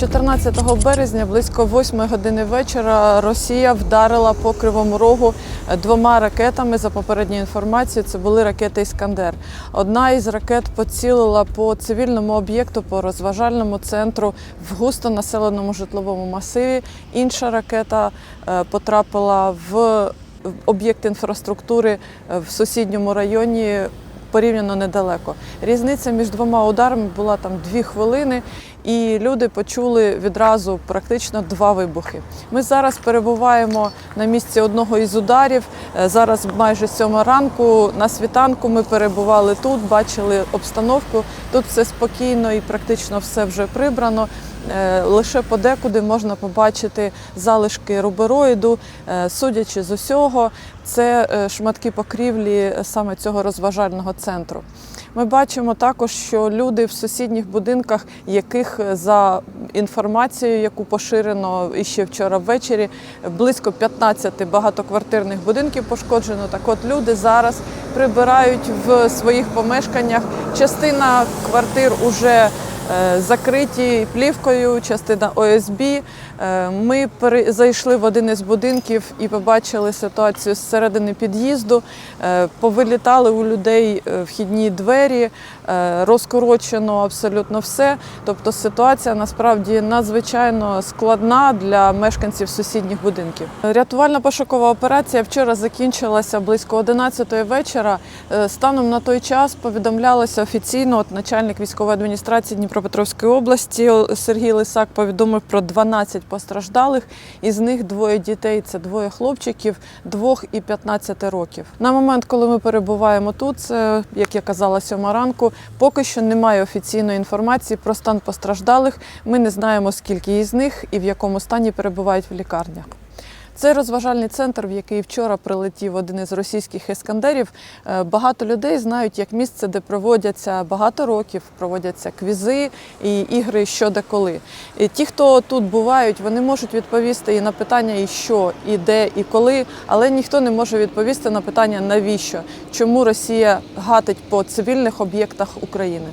14 березня близько 8 години вечора Росія вдарила по кривому рогу двома ракетами. За попередньою інформацією, це були ракети Іскандер. Одна із ракет поцілила по цивільному об'єкту, по розважальному центру в густонаселеному житловому масиві. Інша ракета е, потрапила в об'єкт інфраструктури е, в сусідньому районі порівняно недалеко. Різниця між двома ударами була там дві хвилини, і люди почули відразу практично два вибухи. Ми зараз перебуваємо на місці одного із ударів. Е, Зараз майже сьома ранку. На світанку ми перебували тут, бачили обстановку. Тут все спокійно і практично все вже прибрано. Е, Лише подекуди можна побачити залишки рубероїду. Е, Судячи з усього, це шматки покрівлі саме цього розважального центру. Ми бачимо також, що люди в сусідніх будинках, яких е, за інформацією, яку поширено іще вчора ввечері, близько 15 багатоквартирних будинків пошкоджено. Так от люди зараз прибирають в своїх помешканнях. Частина квартир уже закриті плівкою, частина ОСБ. Е, Ми зайшли в один із будинків і побачили ситуацію зсередини під'їзду. Е, Повилітали у людей е, вхідні двері, е, розкорочено абсолютно все. Тобто ситуація насправді надзвичайно складна для мешканців сусідніх будинків. Рятувальна пошукова операція вчора закінчилася близько 11 вечора. Е, Станом на той час повідомлялося офіційно. От начальник військової адміністрації Дніпропетровської області Сергій Лисак повідомив про 12 постраждалих. Із них двоє дітей це двоє хлопчиків, двох і 15 років. На момент, коли ми перебуваємо тут, це як я казала, сьома ранку. Поки що немає офіційної інформації про стан постраждалих. Ми не знаємо, скільки із них і в якому стані перебувають в лікарнях. Це розважальний центр, в який вчора прилетів один із російських ескандерів. Е, Багато людей знають як місце, де проводяться багато років, проводяться квізи і ігри що коли. І ті, хто тут бувають, вони можуть відповісти і на питання, і що, і де, і коли, але ніхто не може відповісти на питання навіщо, чому Росія гатить по цивільних об'єктах України.